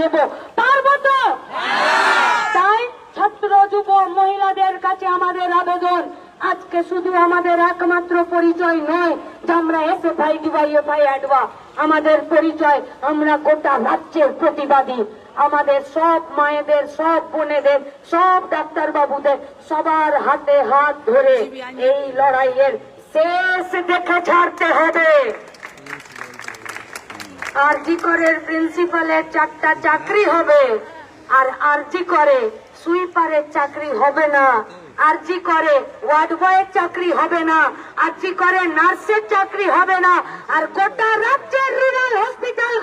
দেব পারব তো? তাই ছাত্র যুব মহিলাদের কাছে আমাদের আবেদন আজকে শুধু আমাদের একমাত্র পরিচয় নয় যে আমরা এসে ভাই ডিভাই এফআই অ্যাডবা আমাদের পরিচয় আমরা গোটা রাজ্যের প্রতিবাদী। আমাদের সব মায়েদের সব বোনেদের সব ডাক্তার বাবুদের সবার হাতে হাত ধরে এই লড়াইয়ের শেষ দেখে ছাড়তে হবে। আরজি করের প্রিন্সিপালের চারটা চাকরি হবে। আর আরজি করে সুইপারের চাকরি হবে না। আরজি করে ওয়ার্ড বয়ের চাকরি হবে না। আরজি করে নার্সের চাকরি হবে না। আর গোটা রাজ্যের রুরাল হসপিটাল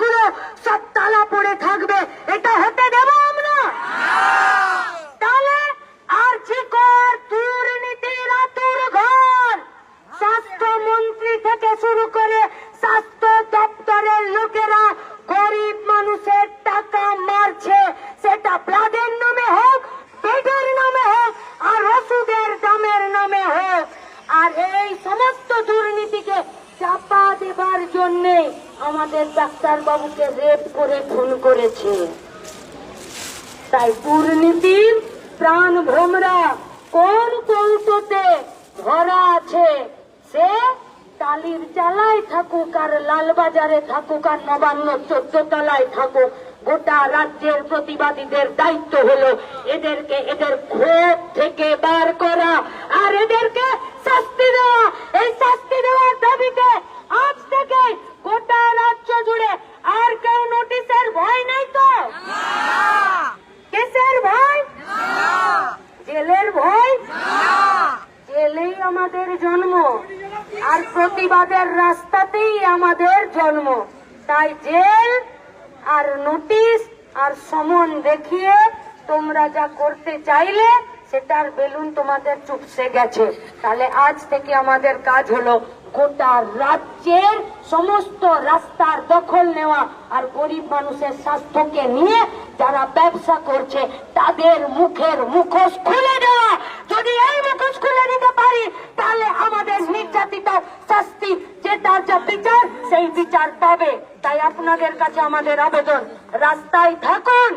দেবার জন্যে আমাদের ডাক্তার বাবুকে রেপ করে, খুন করেছে। তাই দুর্নীতির প্রাণ ভ্রমরা কোন কৌটোতে ধরা আছে, সে টালির চালায় থাকুক আর লালবাজারে থাকুক আর নবান্ন চোদ্দ তলায় থাকুক। গোটা রাজ্যের প্রতিবাদীদের দায়িত্ব হলো এদেরকে এদের ক্ষোভ থেকে বার করা আর এদেরকে শাস্তি দেওয়া। এই শাস্তি দেওয়ার দাবিতে আজ থেকে গোটা রাজ্য জুড়ে আর কেউ নোটিশের ভয় নেই তো? কেসের ভয়? জেলের ভয়? জেলেই আমাদের জন্ম, আর প্রতিবাদের রাস্তাতেই আমাদের জন্ম। তাই জেল আর নোটিশ আর সমন দেখিয়ে তোমরা যা করতে চাইলে, সেটার বেলুন তোমাদের চুপসে গেছে। তাহলে আজ থেকে আমাদের কাজ হলো গোটা রাজ্যের সমস্ত রাস্তার দখল নেওয়া আর গরিব মানুষের স্বাস্থ্যকে নিয়ে যারা ব্যবসা করছে, তাদের মুখের মুখোশ খুলে দেওয়া। যদি এই মুখোশ খুলে দিতে পারি, তাহলে আমাদের নির্যাতিত শাস্তি যে তার যা বিচার, সেই বিচার পাবে। তাই আপনাদের কাছে আমাদের আবেদন। রাস্তায় থাকুন।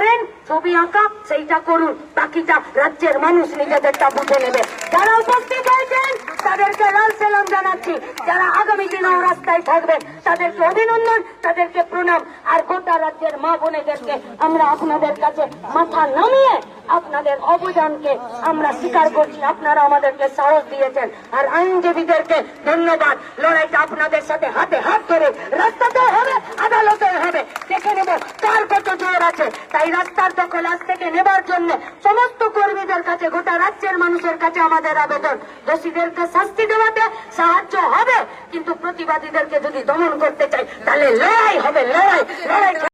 পারেন ছবি আঁকা, সেইটা করুন। বাকিটা রাজ্যের মানুষ নিজেদেরটা বুঝে নেবে। যারা উপস্থিত হয়েছেন, তাদেরকে লাল সেলাম জানাচ্ছি। যারা আগামী দিনেও রাস্তায় থাকবেন, তাদেরকে অভিনন্দন, তাদেরকে প্রণাম। আর গোটা রাজ্যের মা বোনেদেরকে আমরা আপনাদের কাছে মাথা নামিয়ে আপনাদের অবদানকে আমরা স্বীকার করছি। আপনারা আমাদেরকে সাহস দিয়েছেন। আর আইনজীবীদেরকে ধন্যবাদ। লড়াইটা আপনাদের সাথে হাতে হাত ধরে রাস্তাতেও হবে, আদালতেও হবে। দেখে নেব কার কত জোর আছে। তাই রাস্তার দখল আজ থেকে নেবার জন্য সমস্ত কর্মীদের কাছে, গোটা রাজ্যের মানুষের কাছে আমাদের আবেদন। দোষীদেরকে শাস্তি দেওয়াতে সাহায্য হবে, কিন্তু প্রতিবাদীদেরকে যদি দমন করতে চাই, তাহলে লড়াই হবে, লড়াই লড়াই।